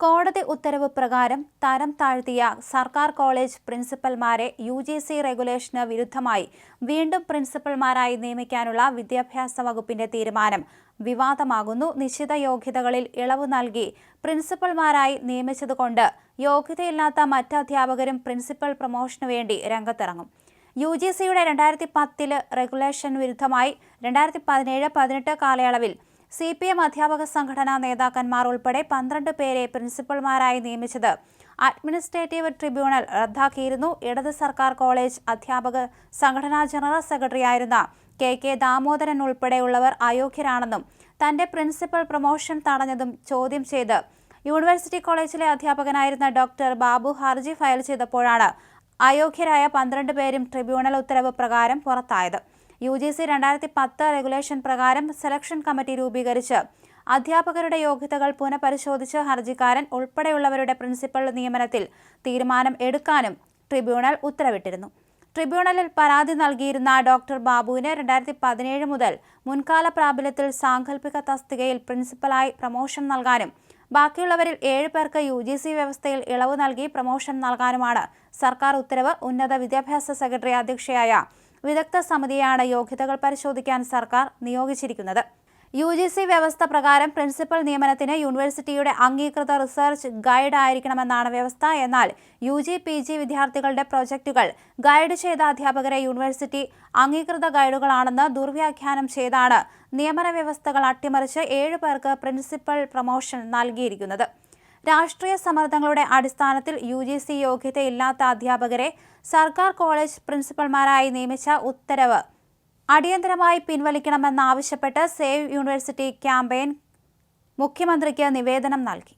കോടതി ഉത്തരവ് പ്രകാരം തരം താഴ്ത്തിയ സർക്കാർ കോളേജ് പ്രിൻസിപ്പൽമാരെ യു ജി സി റെഗുലേഷന് വിരുദ്ധമായി വീണ്ടും പ്രിൻസിപ്പൽമാരായി നിയമിക്കാനുള്ള വിദ്യാഭ്യാസ വകുപ്പിന്റെ തീരുമാനം വിവാദമാകുന്നു. നിശ്ചിത യോഗ്യതകളിൽ ഇളവ് നൽകി പ്രിൻസിപ്പൽമാരായി നിയമിച്ചതുകൊണ്ട് യോഗ്യതയില്ലാത്ത മറ്റ് അധ്യാപകരും പ്രിൻസിപ്പൽ പ്രൊമോഷനു വേണ്ടി രംഗത്തിറങ്ങും. യു ജി സിയുടെ രണ്ടായിരത്തി പത്തിൽ റെഗുലേഷൻ വിരുദ്ധമായി. രണ്ടായിരത്തി പതിനേഴ് പതിനെട്ട് കാലയളവിൽ സി പി എം അധ്യാപക സംഘടനാ നേതാക്കന്മാർ ഉൾപ്പെടെ പന്ത്രണ്ട് പേരെ പ്രിൻസിപ്പൽമാരായി നിയമിച്ചത്. അഡ്മിനിസ്ട്രേറ്റീവ് ട്രിബ്യൂണൽ റദ്ദാക്കിയിരുന്നു. ഇടത് സർക്കാർ കോളേജ് അധ്യാപക സംഘടനാ ജനറൽ സെക്രട്ടറിയായിരുന്ന കെ കെ ദാമോദരൻ ഉൾപ്പെടെയുള്ളവർ അയോഗ്യരാണെന്നും തന്റെ പ്രിൻസിപ്പൽ പ്രൊമോഷൻ തടഞ്ഞതും ചോദ്യം ചെയ്ത് യൂണിവേഴ്സിറ്റി കോളേജിലെ അധ്യാപകനായിരുന്ന ഡോക്ടർ ബാബു ഹർജി ഫയൽ ചെയ്തപ്പോഴാണ് അയോഗ്യരായ പന്ത്രണ്ട് പേരും ട്രിബ്യൂണൽ ഉത്തരവ് പ്രകാരം പുറത്തായത്. യു ജി സി രണ്ടായിരത്തി പത്ത് റെഗുലേഷൻ പ്രകാരം സെലക്ഷൻ കമ്മിറ്റി രൂപീകരിച്ച് അധ്യാപകരുടെ യോഗ്യതകൾ പുനഃപരിശോധിച്ച് ഹർജിക്കാരൻ ഉൾപ്പെടെയുള്ളവരുടെ പ്രിൻസിപ്പൽ നിയമനത്തിൽ തീരുമാനം എടുക്കാനും ട്രിബ്യൂണൽ ഉത്തരവിട്ടിരുന്നു. ട്രിബ്യൂണലിൽ പരാതി നൽകിയിരുന്ന ഡോക്ടർ ബാബുവിന് രണ്ടായിരത്തി പതിനേഴ് മുതൽ മുൻകാല പ്രാബല്യത്തിൽ സാങ്കല്പിക തസ്തികയിൽ പ്രിൻസിപ്പലായി പ്രമോഷൻ നൽകാനും ബാക്കിയുള്ളവരിൽ ഏഴ് പേർക്ക് യു ജി സി വ്യവസ്ഥയിൽ ഇളവ് നൽകി പ്രമോഷൻ നൽകാനുമാണ് സർക്കാർ ഉത്തരവ്. ഉന്നത വിദ്യാഭ്യാസ സെക്രട്ടറി അധ്യക്ഷയായ വിദഗ്ധ സമിതിയാണ് യോഗ്യതകൾ പരിശോധിക്കാൻ സർക്കാർ നിയോഗിച്ചിരിക്കുന്നത്. യു ജി സി വ്യവസ്ഥ പ്രകാരം പ്രിൻസിപ്പൽ നിയമനത്തിന് യൂണിവേഴ്സിറ്റിയുടെ അംഗീകൃത റിസർച്ച് ഗൈഡ് ആയിരിക്കണമെന്നാണ് വ്യവസ്ഥ. എന്നാൽ യു ജി പി ജി വിദ്യാർത്ഥികളുടെ പ്രൊജക്ടുകൾ ഗൈഡ് ചെയ്ത അധ്യാപകരെ യൂണിവേഴ്സിറ്റി അംഗീകൃത ഗൈഡുകളാണെന്ന് ദുർവ്യാഖ്യാനം ചെയ്താണ് നിയമന വ്യവസ്ഥകൾ അട്ടിമറിച്ച് ഏഴ് പേർക്ക് പ്രിൻസിപ്പൽ പ്രൊമോഷൻ നൽകിയിരിക്കുന്നത്. രാഷ്ട്രീയ സമ്മർദ്ദങ്ങളുടെ അടിസ്ഥാനത്തിൽ യു ജി സി യോഗ്യതയില്ലാത്ത അധ്യാപകരെ സർക്കാർ കോളേജ് പ്രിൻസിപ്പൽമാരായി നിയമിച്ച ഉത്തരവ്. അടിയന്തരമായി പിൻവലിക്കണമെന്നാവശ്യപ്പെട്ട് സേവ് യൂണിവേഴ്സിറ്റി ക്യാമ്പയിൻ മുഖ്യമന്ത്രിക്ക് നിവേദനം നൽകി.